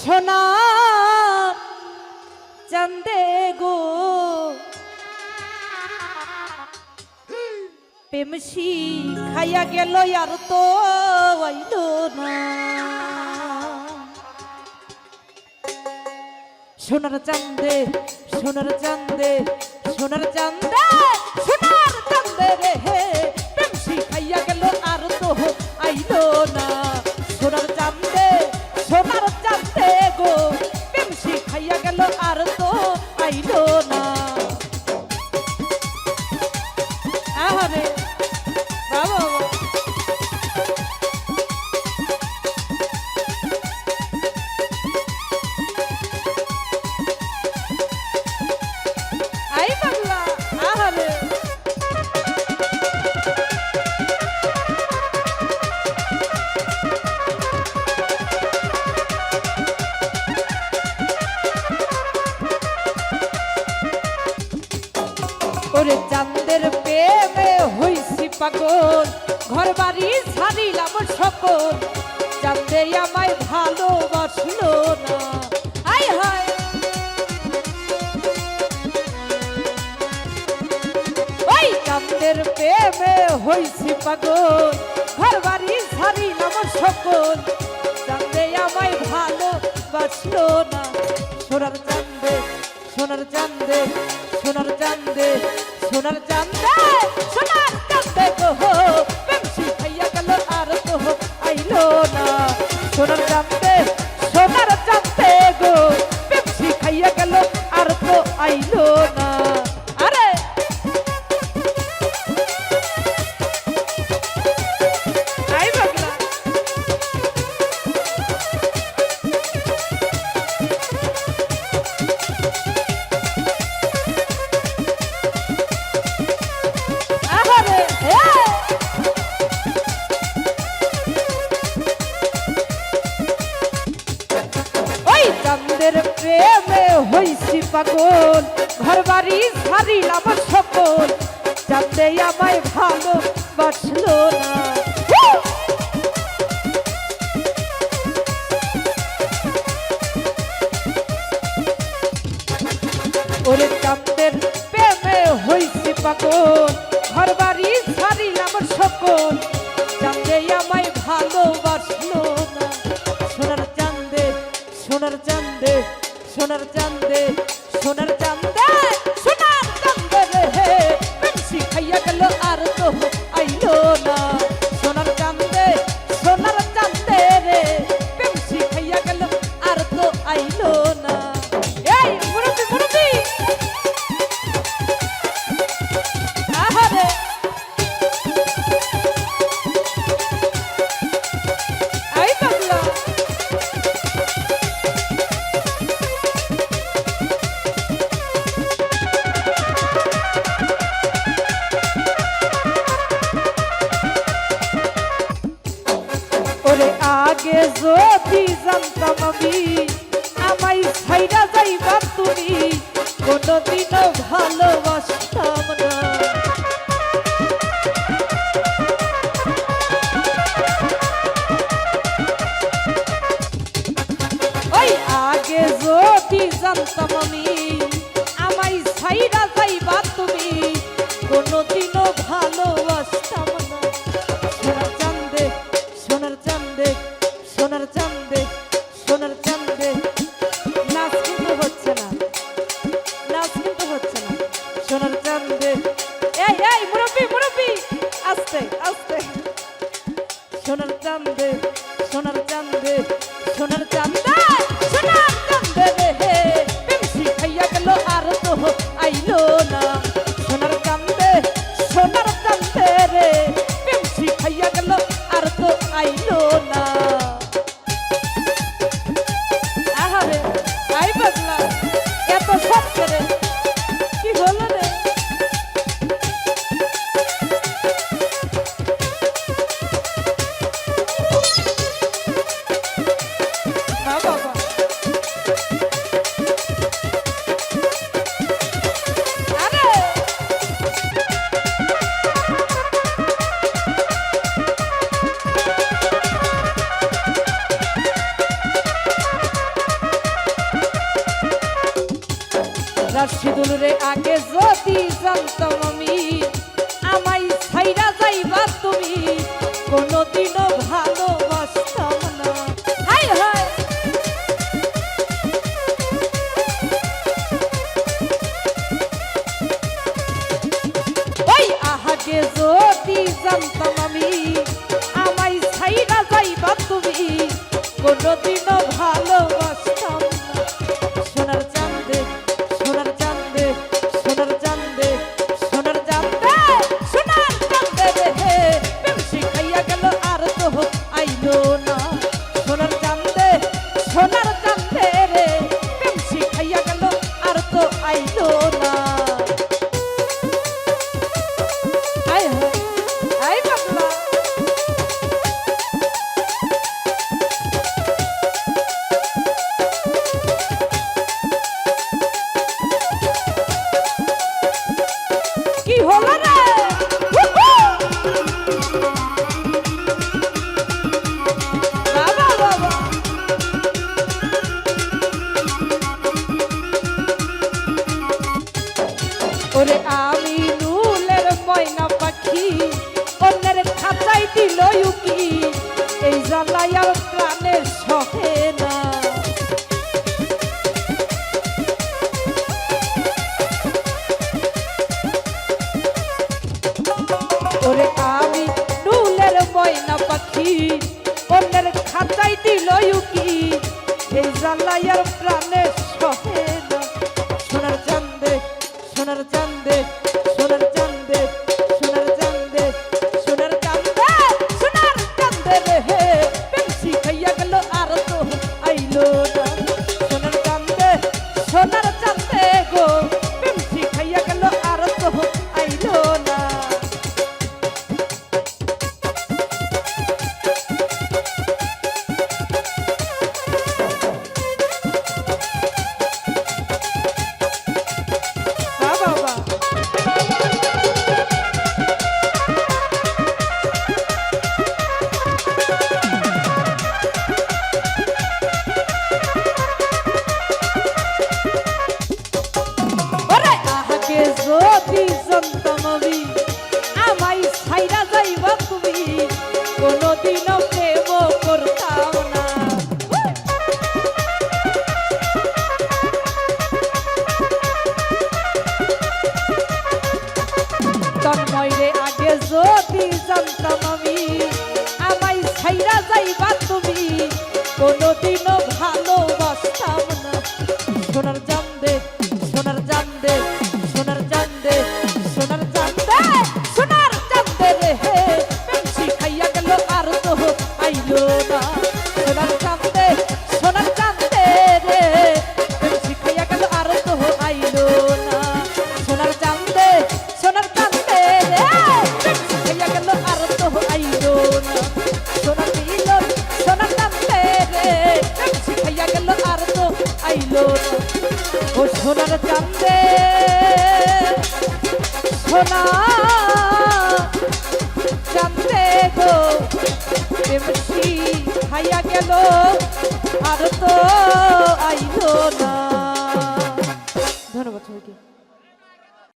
সোনা চান্দে গো। পেমসি খাইয়া গেল আর তো আইল না। সোনার চান্দে সোনার চান্দে সোনার চান্দে সোনার চান্দে রে হে। পেমসি খাইয়া গেল আর তো আইল না। গেল আর তো আইলো না ওরে চাঁদের প্রেমে হইছি পাগল। ঘর বাড়ি ছাড়িলাম সকল। চাঁদে আমায় ভালোবাসলো না। আই হায়। ওই চাঁদের প্রেমে হইছি পাগল। ঘর বাড়ি ছাড়িলাম সকল। চাঁদে আমায় ভালোবাসলো না। সোনার চাঁদে সোনার চাঁদে সোনার চাঁদে। সোনার চাঁদে হইছি পাগল ঘর বাড়ি ছাড়িলাম সকল। চাঁদে আমায় ভালো বাসলো না! ওরে চাঁদের প্রেমে হইছি পাগল ঘর বাড়ি ছাড়িলাম সকল। চাঁদে আমায় ভালোবাসলো না। সোনার চাঁদে সোনার চাঁদে সোনার চান্দে সোনার চান্দে সোনার চান্দে রে পেন্সি খাইয়া কোনোদিনও ভালোবাসতাম আছে সিঁদুরে আগে যদি জানতাম ওরে আমি নুলের ময়না পাখি অন্যের খাতাই দিল কি এই জ্বালাইয়ার প্রাণে সোনা জানতে গো প্রেমসি খাইয়া গেল আর তো আইলো না।